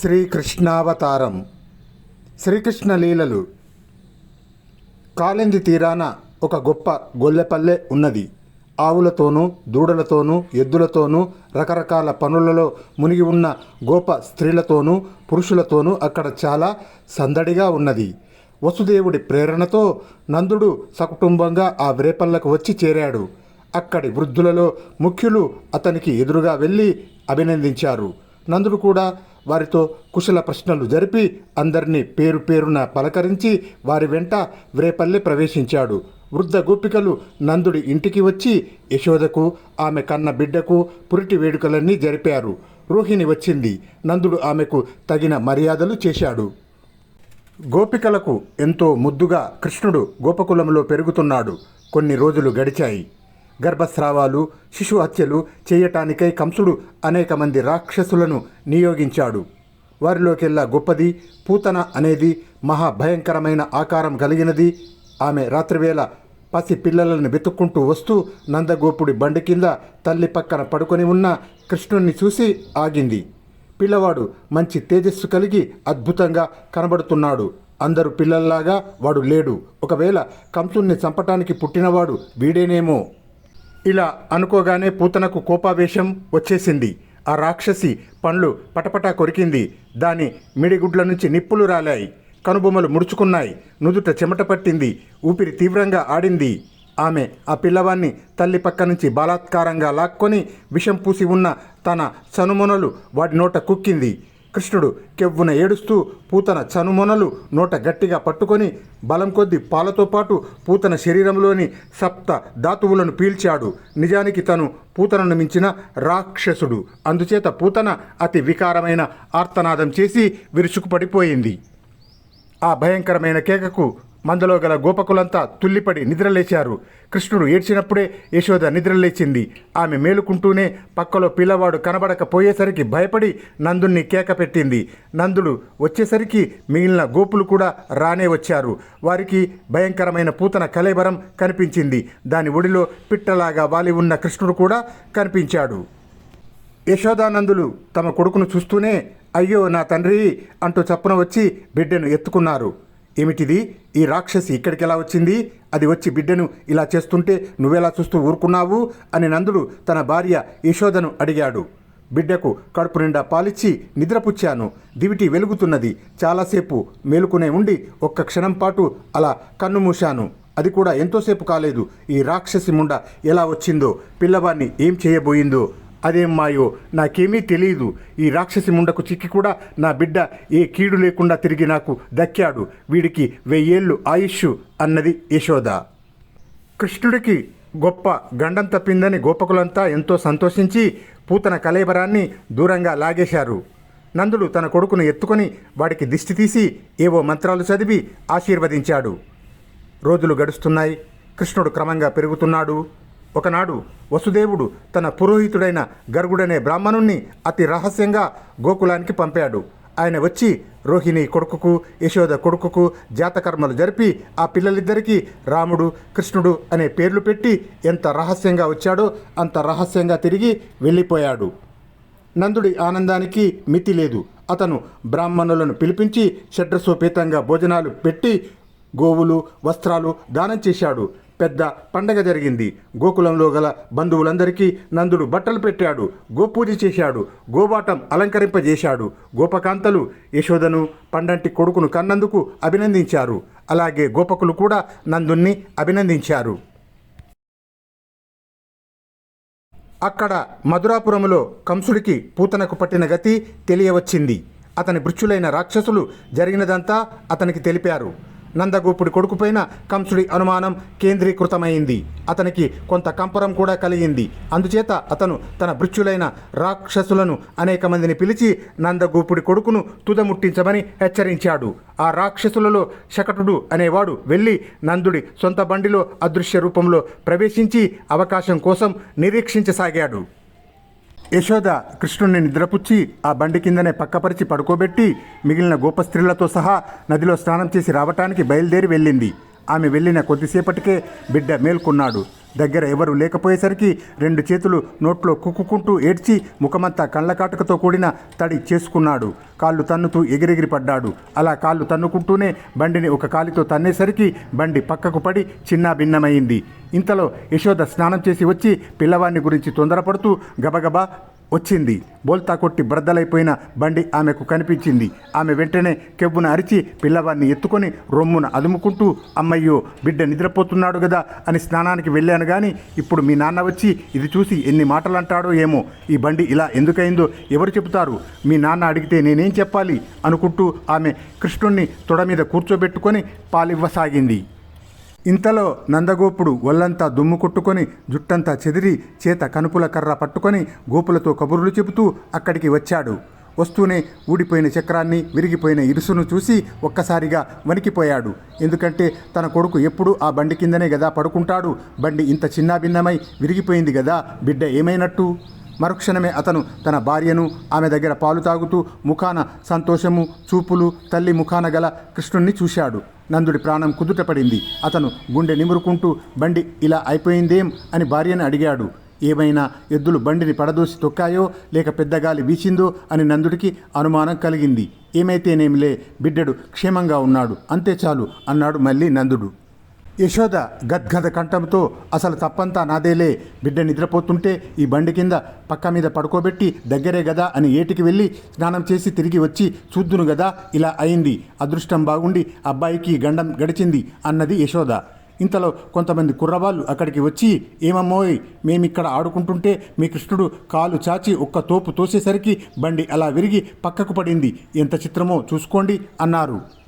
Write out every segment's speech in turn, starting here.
శ్రీకృష్ణావతారం. శ్రీకృష్ణ లీలలు. కాలింది తీరాన ఒక గొప్ప గొల్లెపల్లె ఉన్నది. ఆవులతోనూ దూడలతోనూ ఎద్దులతోనూ రకరకాల పనులలో మునిగి ఉన్న గోప స్త్రీలతోనూ పురుషులతోనూ అక్కడ చాలా సందడిగా ఉన్నది. వసుదేవుడి ప్రేరణతో నందుడు సకుటుంబంగా ఆ వ్రేపల్లకు వచ్చి చేరాడు. అక్కడి వృద్ధులలో ముఖ్యులు అతనికి ఎదురుగా వెళ్ళి అభినందించారు. నందుడు కూడా వారితో కుశల ప్రశ్నలు జరిపి అందరినీ పేరు పేరున పలకరించి వారి వెంట వ్రేపల్లి ప్రవేశించాడు. వృద్ధ గోపికలు నందుడి ఇంటికి వచ్చి యశోదకు ఆమె కన్న బిడ్డకు పురిటి వేడుకలన్నీ జరిపారు. రోహిణి వచ్చింది. నందుడు ఆమెకు తగిన మర్యాదలు చేశాడు. గోపికలకు ఎంతో ముద్దుగా కృష్ణుడు గోపకులంలో పెరుగుతున్నాడు. కొన్ని రోజులు గడిచాయి. గర్భస్రావాలు శిశు హత్యలు చేయటానికై కంసుడు అనేక మంది రాక్షసులను నియోగించాడు. వారిలోకెల్లా గొప్పది పూతన అనేది మహాభయంకరమైన ఆకారం కలిగినది. ఆమె రాత్రివేళ పసి పిల్లలను వెతుక్కుంటూ వస్తూ నందగోపుడి బండి కింద తల్లి పక్కన పడుకొని ఉన్న కృష్ణుణ్ణి చూసి ఆగింది. పిల్లవాడు మంచి తేజస్సు కలిగి అద్భుతంగా కనబడుతున్నాడు. అందరు పిల్లల్లాగా వాడు లేడు. ఒకవేళ కంసుణ్ణి చంపటానికి పుట్టినవాడు వీడేనేమో? ఇలా అనుకోగానే పూతనకు కోపావేశం వచ్చేసింది. ఆ రాక్షసి పండ్లు పటపటా కొరికింది. దాని మిడిగుడ్ల నుంచి నిప్పులు రాలాయి. కనుబొమ్మలు ముడుచుకున్నాయి. నుదుట చెమట పట్టింది. ఊపిరి తీవ్రంగా ఆడింది. ఆమె ఆ పిల్లవాన్ని తల్లి పక్క నుంచి బలాత్కారంగా లాక్కొని విషం పూసి ఉన్న తన సనుమొనలు వాడి నోట కుక్కింది. కృష్ణుడు కెవ్వున ఏడుస్తూ పూతన చనుమొనలు నోట గట్టిగా పట్టుకొని బలం కొద్ది పాలతో పాటు పూతన శరీరంలోని సప్త ధాతువులను పీల్చాడు. నిజానికి తను పూతనను మించిన రాక్షసుడు. అందుచేత పూతన అతి వికారమైన ఆర్తనాదం చేసి విరుచుకుపడిపోయింది. ఆ భయంకరమైన కేకకు మందలో గల గోపకులంతా తుల్లిపడి నిద్రలేచారు. కృష్ణుడు ఏడ్చినప్పుడే యశోద నిద్రలేచింది. ఆమె మేలుకుంటూనే పక్కలో పిల్లవాడు కనబడకపోయేసరికి భయపడి నందుణ్ణి కేక పెట్టింది నందుడు వచ్చేసరికి మిగిలిన గోపులు కూడా రానే వచ్చారు. వారికి భయంకరమైన పూతన కలేబరం కనిపించింది. దాని ఒడిలో పిట్టలాగా వాలి ఉన్న కృష్ణుడు కూడా కనిపించాడు. యశోదానందులు తమ కొడుకును చూస్తూనే అయ్యో నా తండ్రి అంటూ చప్పున వచ్చి బిడ్డను ఎత్తుకున్నారు. ఏమిటిది? ఈ రాక్షసి ఇక్కడికి ఎలా వచ్చింది? అది వచ్చి బిడ్డను ఇలా చేస్తుంటే నువ్వెలా చూస్తూ ఊరుకున్నావు? అని నందుడు తన భార్య యశోదను అడిగాడు. బిడ్డకు కడుపు నిండా పాలిచ్చి నిద్రపుచ్చాను. దివిటి వెలుగుతున్నది. చాలాసేపు మేలుకునే ఉండి ఒక్క క్షణం పాటు అలా కన్ను మూశాను. అది కూడా ఎంతోసేపు కాలేదు. ఈ రాక్షసి ముండ ఎలా వచ్చిందో పిల్లవాడిని ఏం చేయబోయిందో అదేం మాయో నాకేమీ తెలియదు ఈ రాక్షసి ముండకు చిక్కి కూడా నా బిడ్డ ఏ కీడు లేకుండా తిరిగి నాకు దక్కాడు. వీడికి వెయ్యేళ్ళు ఆయుష్ అన్నది యశోద. కృష్ణుడికి గొప్ప గండం తప్పిందని గోపకులంతా ఎంతో సంతోషించి పూతన కలేబరాన్ని దూరంగా లాగేశారు. నందుడు తన కొడుకును ఎత్తుకొని వాడికి దిష్టి తీసి ఏవో మంత్రాలు చదివి ఆశీర్వదించాడు. రోజులు గడుస్తున్నాయి. కృష్ణుడు క్రమంగా పెరుగుతున్నాడు. ఒకనాడు వసుదేవుడు తన పురోహితుడైన గర్గుడనే బ్రాహ్మణుణ్ణి అతి రహస్యంగా గోకులానికి పంపాడు. ఆయన వచ్చి రోహిణి కొడుకుకు యశోద కొడుకుకు జాతకర్మలు జరిపి ఆ పిల్లలిద్దరికీ రాముడు కృష్ణుడు అనే పేర్లు పెట్టి ఎంత రహస్యంగా వచ్చాడో అంత రహస్యంగా తిరిగి వెళ్ళిపోయాడు. నందుడి ఆనందానికి మితి లేదు. అతను బ్రాహ్మణులను పిలిపించి షడ్రసోపేతంగా భోజనాలు పెట్టి గోవులు వస్త్రాలు దానం చేశాడు. పెద్ద పండగ జరిగింది. గోకులంలో గల బంధువులందరికీ నందుడు బట్టలు పెట్టాడు గోపూజ చేశాడు గోబాటం అలంకరింపజేశాడు. గోపకాంతలు యశోదను పండంటి కొడుకును కన్నందుకు అభినందించారు. అలాగే గోపకులు కూడా నందుణ్ణి అభినందించారు. అక్కడ మధురాపురంలో కంసుడికి పూతనకు పట్టిన గతి తెలియవచ్చింది. అతని భృత్యులైన రాక్షసులు జరిగినదంతా అతనికి తెలిపారు. నందగోపుడి కొడుకుపైన కంసుడి అనుమానం కేంద్రీకృతమైంది. అతనికి కొంత కంపరం కూడా కలిగింది. అందుచేత అతను తన భృత్యులైన రాక్షసులను అనేక మందిని పిలిచి నందగోపుడి కొడుకును తుదముట్టించమని హెచ్చరించాడు. ఆ రాక్షసులలో శకటుడు అనేవాడు వెళ్ళి నందుడి సొంత బండిలో అదృశ్య రూపంలో ప్రవేశించి అవకాశం కోసం నిరీక్షించసాగాడు. యశోద కృష్ణుణ్ణి నిద్రపుచ్చి ఆ బండి కిందనే పక్కపరిచి పడుకోబెట్టి మిగిలిన గోప స్త్రీలతో సహా నదిలో స్నానం చేసి రావటానికి బయలుదేరి వెళ్ళింది. ఆమె వెళ్ళిన కొద్దిసేపటికే బిడ్డ మేల్కొన్నాడు. దగ్గర ఎవరు లేకపోయేసరికి రెండు చేతులు నోట్లో కుక్కుకుంటూ ఏడ్చి ముఖమంతా కళ్ళకాటుకతో కూడిన తడి చేసుకున్నాడు. కాళ్ళు తన్నుతూ ఎగిరెగిరి పడ్డాడు. అలా కాళ్ళు తన్నుకుంటూనే బండిని ఒక కాలితో తన్నేసరికి బండి పక్కకు పడి చిన్నాభిన్నమైంది ఇంతలో యశోద స్నానం చేసి వచ్చి పిల్లవాడిని గురించి తొందరపడుతూ గబగబా వచ్చింది. బోల్తా కొట్టి బ్రద్దలైపోయిన బండి ఆమెకు కనిపించింది. ఆమె వెంటనే కెవ్వున అరిచి పిల్లవాడిని ఎత్తుకొని రొమ్మున అదుముకుంటూ అమ్మయ్యో బిడ్డ నిద్రపోతున్నాడు కదా అని స్నానానికి వెళ్ళాను కానీ ఇప్పుడు మీ నాన్న వచ్చి ఇది చూసి ఎన్ని మాటలు అంటాడో ఏమో. ఈ బండి ఇలా ఎందుకైందో ఎవరు చెబుతారు? మీ నాన్న అడిగితే నేనేం చెప్పాలి? అనుకుంటూ ఆమె కృష్ణుణ్ణి తొడ మీద కూర్చోబెట్టుకొని పాలివ్వసాగింది. ఇంతలో నందగోపుడు ఒళ్ళంతా దుమ్ము కొట్టుకొని జుట్టంతా చెదిరి చేత కనుపుల కర్ర పట్టుకొని గోపులతో కబుర్లు చెబుతూ అక్కడికి వచ్చాడు. వస్తూనే ఊడిపోయిన చక్రాన్ని విరిగిపోయిన ఇరుసును చూసి ఒక్కసారిగా వణికిపోయాడు. ఎందుకంటే తన కొడుకు ఎప్పుడూ ఆ బండి కిందనే గదా పడుకుంటాడు. బండి ఇంత చిన్నాభిన్నమై విరిగిపోయింది కదా బిడ్డ ఏమైనట్టు? మరుక్షణమే అతను తన భార్యను ఆమె దగ్గర పాలు తాగుతూ ముఖాన సంతోషము చూపులు తల్లి ముఖాన గల కృష్ణుణ్ణి చూశాడు. నందుడి ప్రాణం కుదుటపడింది అతను గుండె నిమురుకుంటూ బండి ఇలా అయిపోయిందేం? అని భార్యను అడిగాడు. ఏమైనా ఎద్దులు బండిని పడదోసి తొక్కాయో లేక పెద్దగాలి వీచిందో? అని నందుడికి అనుమానం కలిగింది. ఏమైతేనేమిలే బిడ్డడు క్షేమంగా ఉన్నాడు. అంతే చాలు అన్నాడు మళ్ళీ నందుడు. యశోద గద్గద కంఠంతో అసలు తప్పంతా నాదేలే. బిడ్డ నిద్రపోతుంటే ఈ బండి కింద పక్క మీద పడుకోబెట్టి దగ్గరే గదా అని ఏటికి వెళ్ళి స్నానం చేసి తిరిగి వచ్చి చూద్దును గదా ఇలా అయింది. అదృష్టం బాగుండి అబ్బాయికి గండం గడిచింది అన్నది యశోద. ఇంతలో కొంతమంది కుర్రవాళ్ళు అక్కడికి వచ్చి ఏమమ్మోయ్ మేమిక్కడ ఆడుకుంటుంటే మీ కృష్ణుడు కాలు చాచి ఒక్క తోపు తోసేసరికి బండి అలా విరిగి పక్కకు పడింది. ఎంత చిత్రమో చూసుకోండి అన్నారు.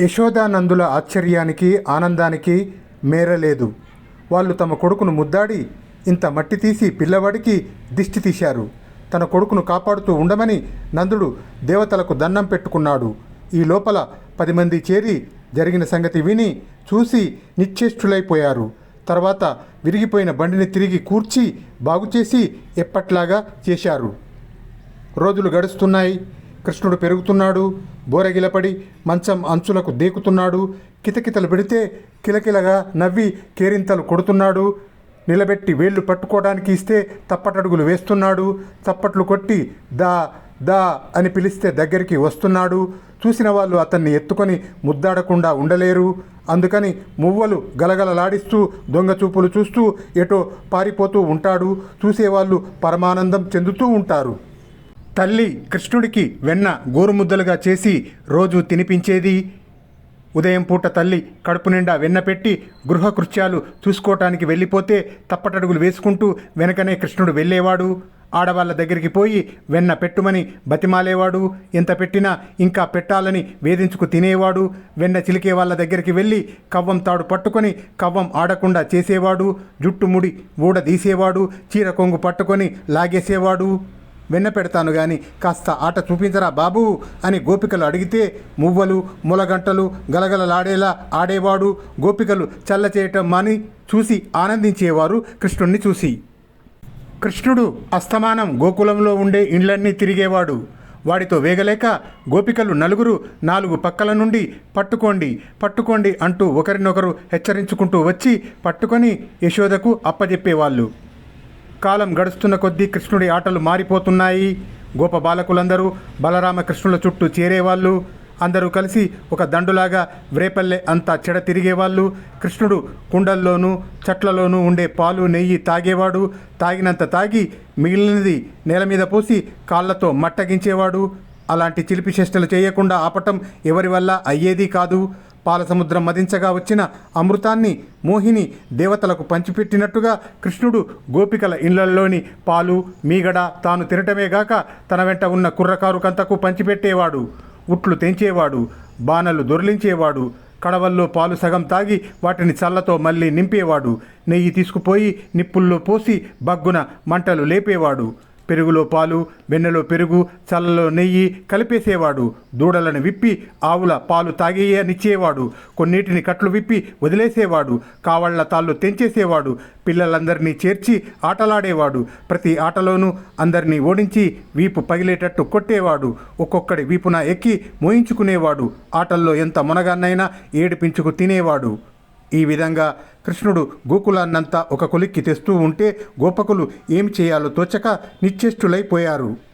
యశోదానందుల ఆశ్చర్యానికి ఆనందానికి మేరలేదు. వాళ్ళు తమ కొడుకును ముద్దాడి ఇంత మట్టి తీసి పిల్లవాడికి దిష్టి తీశారు. తన కొడుకును కాపాడుతూ ఉండమని నందుడు దేవతలకు దండం పెట్టుకున్నాడు. ఈ లోపల పది మంది చేరి జరిగిన సంగతి విని చూసి నిశ్చేష్టులైపోయారు. తర్వాత విరిగిపోయిన బండిని తిరిగి కూర్చి బాగుచేసి ఎప్పట్లాగా చేశారు. రోజులు గడుస్తున్నాయి. కృష్ణుడు పెరుగుతున్నాడు బోరగిలపడి మంచం అంచులకు దేకుతున్నాడు కితకితలు పెడితే కిలకిలగా నవ్వి కేరింతలు కొడుతున్నాడు నిలబెట్టి వేళ్ళు పట్టుకోవడానికి ఇస్తే తప్పటడుగులు వేస్తున్నాడు చప్పట్లు కొట్టి దా దా అని పిలిస్తే దగ్గరికి వస్తున్నాడు. చూసిన వాళ్ళు అతన్ని ఎత్తుకొని ముద్దాడకుండా ఉండలేరు. అందుకని మువ్వలు గలగలలాడిస్తూ దొంగచూపులు చూస్తూ ఎటో పారిపోతూ ఉంటాడు. చూసేవాళ్ళు పరమానందం చెందుతూ ఉంటారు. తల్లి కృష్ణుడికి వెన్న గోరుముద్దలుగా చేసి రోజు తినిపించేది. ఉదయం పూట తల్లి కడుపు నిండా వెన్న పెట్టి గృహకృత్యాలు చూసుకోవటానికి వెళ్ళిపోతే తప్పటడుగులు వేసుకుంటూ వెనకనే కృష్ణుడు వెళ్ళేవాడు. ఆడవాళ్ళ దగ్గరికి పోయి వెన్న పెట్టుమని బతిమాలేవాడు. ఎంత పెట్టినా ఇంకా పెట్టాలని వేధించుకు తినేవాడు. వెన్న చిలికే వాళ్ళ దగ్గరికి వెళ్ళి కవ్వం తాడు పట్టుకొని కవ్వం ఆడకుండా చేసేవాడు. జుట్టు ముడి ఊడ తీసేవాడు. చీర కొంగు పట్టుకొని లాగేసేవాడు. వెన్న పెడతాను గాని కాస్త ఆట చూపించరా బాబు అని గోపికలు అడిగితే మువ్వలు ములగంటలు గలగలలాడేలా ఆడేవాడు గోపికలు చల్ల చేయటం మాని చూసి ఆనందించేవారు కృష్ణుణ్ణి చూసి. కృష్ణుడు అస్తమానం గోకులంలో ఉండే ఇండ్లన్నీ తిరిగేవాడు. వాడితో వేగలేక గోపికలు నలుగురు నాలుగు పక్కల నుండి పట్టుకోండి పట్టుకోండి అంటూ ఒకరినొకరు హెచ్చరించుకుంటూ వచ్చి పట్టుకొని యశోదకు అప్పజెప్పేవాళ్ళు. కాలం గడుస్తున్న కొద్దీ కృష్ణుడి ఆటలు మారిపోతున్నాయి. గోప బాలకులందరూ బలరామకృష్ణుల చుట్టూ చేరేవాళ్ళు. అందరూ కలిసి ఒక దండులాగా వ్రేపల్లె అంతా చెడ తిరిగేవాళ్ళు. కృష్ణుడు కుండల్లోనూ చెట్లలోనూ ఉండే పాలు నెయ్యి తాగేవాడు. తాగినంత తాగి మిగిలినది నేల మీద పోసి కాళ్ళతో మట్టగించేవాడు. అలాంటి చిలిపి చేష్టలు చేయకుండా ఆపటం ఎవరి వల్ల అయ్యేది కాదు. పాల సముద్రం మదించగా వచ్చిన అమృతాన్ని మోహిని దేవతలకు పంచిపెట్టినట్టుగా కృష్ణుడు గోపికల ఇళ్ళల్లోని పాలు మీగడ తాను తినటమే గాక తన వెంట ఉన్న కుర్రకారుకంతకు పంచిపెట్టేవాడు. ఉట్లు తెంచేవాడు బాణలు దొర్లించేవాడు కడవల్లో పాలు సగం తాగి వాటిని చల్లతో మళ్ళీ నింపేవాడు. నెయ్యి తీసుకుపోయి నిప్పుల్లో పోసి బగ్గున మంటలు లేపేవాడు. పెరుగులో పాలు వెన్నెలో పెరుగు చల్లలో నెయ్యి కలిపేసేవాడు. దూడలను విప్పి ఆవుల పాలు తాగేయనిచ్చేవాడు కొన్నిటిని కట్లు విప్పి వదిలేసేవాడు. కావళ్ళ తాళ్ళు తెంచేసేవాడు. పిల్లలందరినీ చేర్చి ఆటలాడేవాడు. ప్రతి ఆటలోనూ అందరినీ ఓడించి వీపు పగిలేటట్టు కొట్టేవాడు. ఒక్కొక్కడి వీపున ఎక్కి మోయించుకునేవాడు. ఆటల్లో ఎంత మునగాన్నైనా ఏడిపించుకు తినేవాడు. ఈ విధంగా కృష్ణుడు గోకులాన్నంతా ఒక కొలిక్కి తెస్తూ ఉంటే గోపకులు ఏమి చేయాలో తోచక నిశ్చేష్టులైపోయారు.